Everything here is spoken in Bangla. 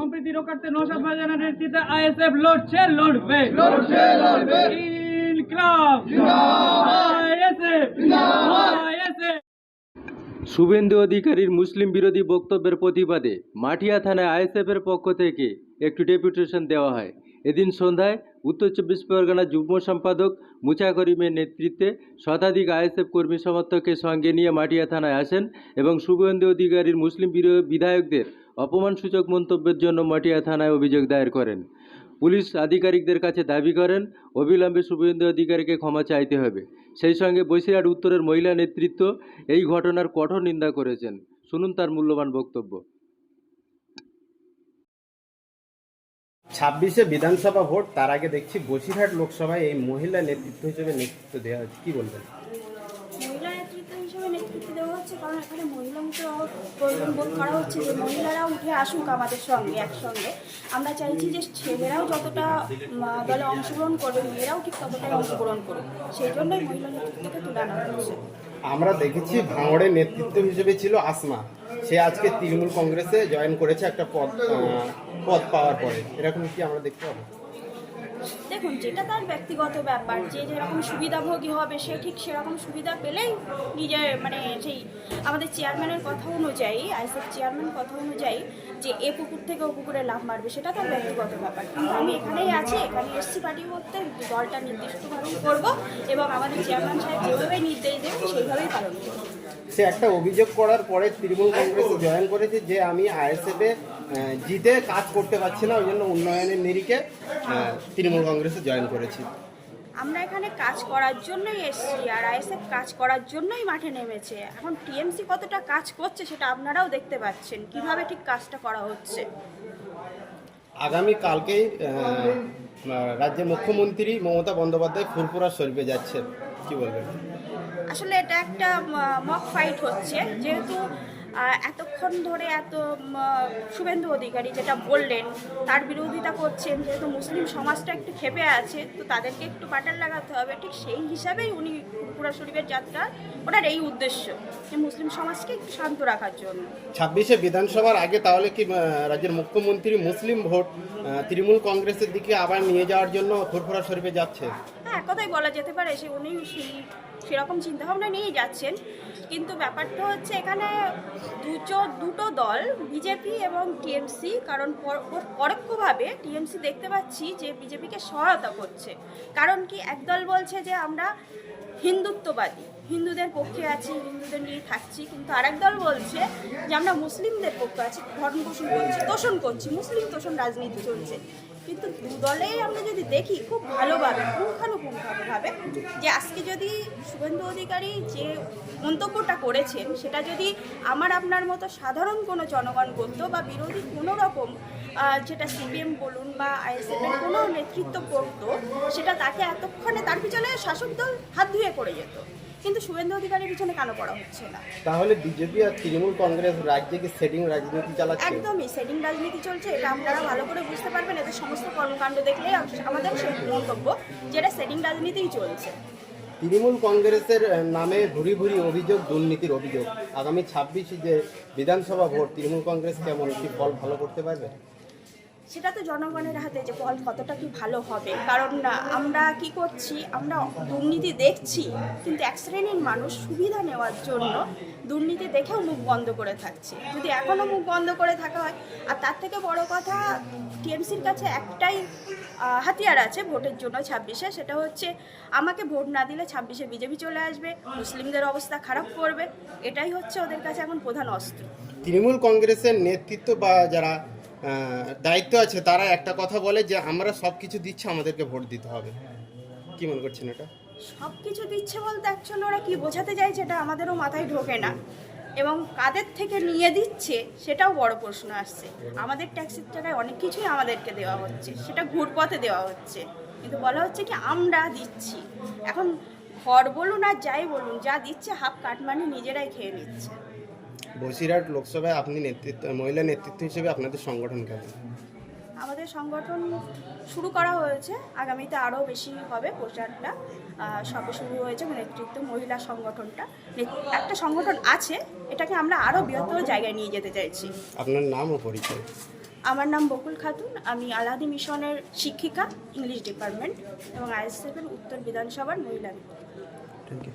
সম্প্রীতি রক্ষার্থে নৌসাদ নেতৃত্বে আইএসএফ লড়ছে লড়বে। লড়ছে লড়বে। ইনকলাব। আইএসএফ। আইএসএফ। শুভেন্দু অধিকারীর মুসলিম বিরোধী বক্তব্যের প্রতিবাদে মাটিয়া থানায় আইএসএফের পক্ষ থেকে একটি ডেপুটেশন দেওয়া হয়। এদিন সন্ধ্যায় উত্তর চব্বিশ পরগনা যুগ্ম সম্পাদক মুচা করিমের নেতৃত্বে শতাধিক আইএসএফ কর্মী সমর্থককে সঙ্গে নিয়ে মাটিয়া থানায় আসেন এবং শুভেন্দু অধিকারীর মুসলিম বিধায়কদের অপমানসূচক মন্তব্যের জন্য মাটিয়া থানায় অভিযোগ দায়ের করেন। পুলিশ আধিকারিকদের কাছে দাবি করেন, অবিলম্বে শুভেন্দু অধিকারীকে ক্ষমা চাইতে হবে। সেই সঙ্গে বসিরহাট উত্তরের মহিলা নেতৃত্ব এই ঘটনার কঠোর নিন্দা করেছেন। শুনুন তার মূল্যবান বক্তব্য। ছাব্বিশে বিধানসভা ভোট, তার আগে দেখছি বসিরহাট লোকসভায় এই মহিলা নেতৃত্ব হিসেবে নেতৃত্ব দেওয়া হচ্ছে কি বলবেন মহিলা নেতৃত্ব হিসেবে নেতৃত্ব দেওয়া হচ্ছে, কারণ এখানে মহিলা মুখে প্রয়োজন বোধ করা হচ্ছে যে মহিলারাও উঠে আসুক আমাদের সঙ্গে, একসঙ্গে। আমরা চাইছি যে ছেলেরাও যতটা দলে অংশগ্রহণ করবে, মেয়েরাও ঠিক ততটাই অংশগ্রহণ করুক। সেই জন্যই মহিলা নেতৃত্বকে তুলে আনা হচ্ছে। আমরা দেখেছি ভাঙড়ের নেতৃত্ব হিসেবে ছিল আসমা। সে আজকে তৃণমূল কংগ্রেসে জয়েন করেছে একটা পদ পদ পাওয়ার পরে। এরকম কি আমরা দেখতে পাবো? দেখুন, যেটা তার ব্যক্তিগত ব্যাপার, যে যেরকম সুবিধাভোগী হবে, সে ঠিক সেরকম সুবিধা পেলেই নিজের মানে সেই আমাদের চেয়ারম্যানের কথা অনুযায়ী আইসিএফ চেয়ারম্যান কথা অনুযায়ী যে এ পুকুর থেকে ও পুকুরে লাভ মারবে, সেটা তার ব্যক্তিগত ব্যাপার। কিন্তু আমি এখানেই আছি এখানে এসছি পার্টি করতে, দলটা নির্দিষ্টভাবেই করব এবং আমাদের চেয়ারম্যান সাহেব যেভাবে নির্দেশ দেবেন, সেইভাবেই পালন করব। সে একটা অভিযোগ করার পরে তৃণমূল কংগ্রেসে জয়েন করেছে যে আমি আইএসএফে জিতে কাজ করতে পারছি না ওই জন্য উন্নয়নের নিরিখে তৃণমূল কংগ্রেসে জয়েন করেছি। আমরা এখানে কাজ করার জন্যই এসছি আর আইএসএফ কাজ করার জন্যই মাঠে নেমেছে। এখন টিএমসি কতটা কাজ করছে সেটা আপনারাও দেখতে পাচ্ছেন কীভাবে ঠিক কাজটা করা হচ্ছে? আগামী কালকেই রাজ্যের মুখ্যমন্ত্রী মমতা বন্দ্যোপাধ্যায় ফুরপুরা শরীফে যাচ্ছেন। কি বলবেন? আসলে এটা একটা মক ফাইট হচ্ছে। যেহেতু এতক্ষণ ধরে এত শুভেন্দু অধিকারী যেটা বললেন তার বিরোধিতা করছেন যেহেতু মুসলিম সমাজটা একটু খেপে আছে তো তাদেরকে একটু পাটাল লাগাতে হবে। ঠিক সেই হিসাবেই উনি পুরা শরীফের যাত্রা ওনার এই উদ্দেশ্য যে মুসলিম সমাজকে একটু শান্ত রাখার জন্য। ছাব্বিশে বিধানসভার আগে তাহলে কি রাজ্যের মুখ্যমন্ত্রী মুসলিম ভোট তৃণমূল কংগ্রেসের দিকে আবার নিয়ে যাওয়ার জন্য ফুরফুরা শরীফে যাচ্ছে? হ্যাঁ কথাই বলা যেতে পারে সে উনি সেরকম চিন্তাভাবনা নিয়েই যাচ্ছেন। কিন্তু ব্যাপারটা হচ্ছে এখানে দুটো দুটো দল, বিজেপি এবং টিএমসি, কারণ পর- পর- পরোক্ষভাবে টিএমসি দেখতে পাচ্ছি যে বিজেপিকে সহায়তা করছে। কারণ কি একদল বলছে যে আমরা হিন্দুত্ববাদী, হিন্দুদের পক্ষে আছি, হিন্দুদের নিয়ে থাকছি, কিন্তু আরেক দল বলছে যে আমরা মুসলিমদের পক্ষে আছি, ধর্ম পোষণ করছি, তোষণ করছি, মুসলিম তোষণ রাজনীতি চলছে। কিন্তু দলেই আমরা যদি দেখি, খুব ভালোভাবে, পুঙ্খানুপুঙ্খানুভাবে যে আজকে যদি শুভেন্দু অধিকারী যে মন্তব্যটা করেছেন, সেটা যদি আমার আপনার মতো সাধারণ কোনো জনগণ করতো বা বিরোধী কোনো রকম যেটা সিপিএম বলুন বা আইএসএফ এর কোনো নেতৃত্ব করতো, সেটা তাকে এতক্ষণে তার পিছনে শাসক দল হাত ধুয়ে পড়ে যেত। কিন্তু শুভেন্দু অধিকারীর পিছনে কেন পড়া হচ্ছে না। তাহলে বিজেপি আর তৃণমূল কংগ্রেস রাজ্যে কি সেটিং রাজনীতি চালাচ্ছে? একদমই সেটিং রাজনীতি চলছে এটা আপনারা ভালো করে বুঝতে পারবেন। এদের সমস্ত কর্মকাণ্ড দেখলেই আমাদের মন্তব্য যেটা সেটিং রাজনীতিই চলছে। তৃণমূল কংগ্রেসের নামে ভুরি ভুরি অভিযোগ দুর্নীতির অভিযোগ। আগামী ছাব্বিশে যে বিধানসভা ভোট তৃণমূল কংগ্রেস কেমন? কি ফল ভালো করতে পারবে? সেটা তো জনগণের হাতে যে ফল কতটা কি ভালো হবে? কারণ আমরা কি করছি, আমরা দুর্নীতি দেখছি, কিন্তু এক শ্রেণির মানুষ সুবিধা নেওয়ার জন্য দুর্নীতি দেখেও মুখ বন্ধ করে থাকছে। যদি এখনও মুখ বন্ধ করে থাকা হয়, আর তার থেকে বড় কথা, টিএমসির কাছে একটাই হাতিয়ার আছে ভোটের জন্য ছাব্বিশে, সেটা হচ্ছে আমাকে ভোট না দিলে ছাব্বিশে বিজেপি চলে আসবে, মুসলিমদের অবস্থা খারাপ করবে, এটাই হচ্ছে ওদের কাছে এখন প্রধান অস্ত্র। তৃণমূল কংগ্রেসের নেতৃত্ব বা যারা দায়িত্ব আছে, তারা একটা কথা বলে যে আমরা সব কিছু দিচ্ছি, আমাদেরকে ভোট দিতে হবে। কি মনে করছেন এটা? সব কিছু দিচ্ছে বলতে অ্যাকচুয়ালি ওরা কি বোঝাতে চাইছে এটা আমাদেরও মাথায় ঢোকে না। এবং কাদের থেকে নিয়ে দিচ্ছে, সেটাও বড় প্রশ্ন আসছে। আমাদের ট্যাক্সির টাকায় অনেক কিছুই আমাদেরকে দেওয়া হচ্ছে, সেটা ঘুরপথে দেওয়া হচ্ছে। কিন্তু বলা হচ্ছে কি, আমরা দিচ্ছি। এখন ঘর বলুন আর যাই বলুন, যা দিচ্ছে হাফ কাটমানি নিজেরাই খেয়ে নিচ্ছে। বসিরহাট লোকসভায় আপনি নেতৃত্ব মহিলা নেতৃত্ব হিসেবে আপনাদের সংগঠন কেমন? আমাদের সংগঠন শুরু করা হয়েছে আগামীতে আরও বেশি হবে প্রচারটা। সবে শুরু হয়েছে নেতৃত্ব মহিলা সংগঠনটা। একটা সংগঠন আছে এটাকে আমরা আরও বৃহত্তর জায়গায় নিয়ে যেতে চাইছি। আপনার নাম ও পরিচয়। আমার নাম বকুল খাতুন আমি আলাদি মিশনের শিক্ষিকা ইংলিশ ডিপার্টমেন্ট এবং আইএসএফের উত্তর বিধানসভার মহিলা। Thank you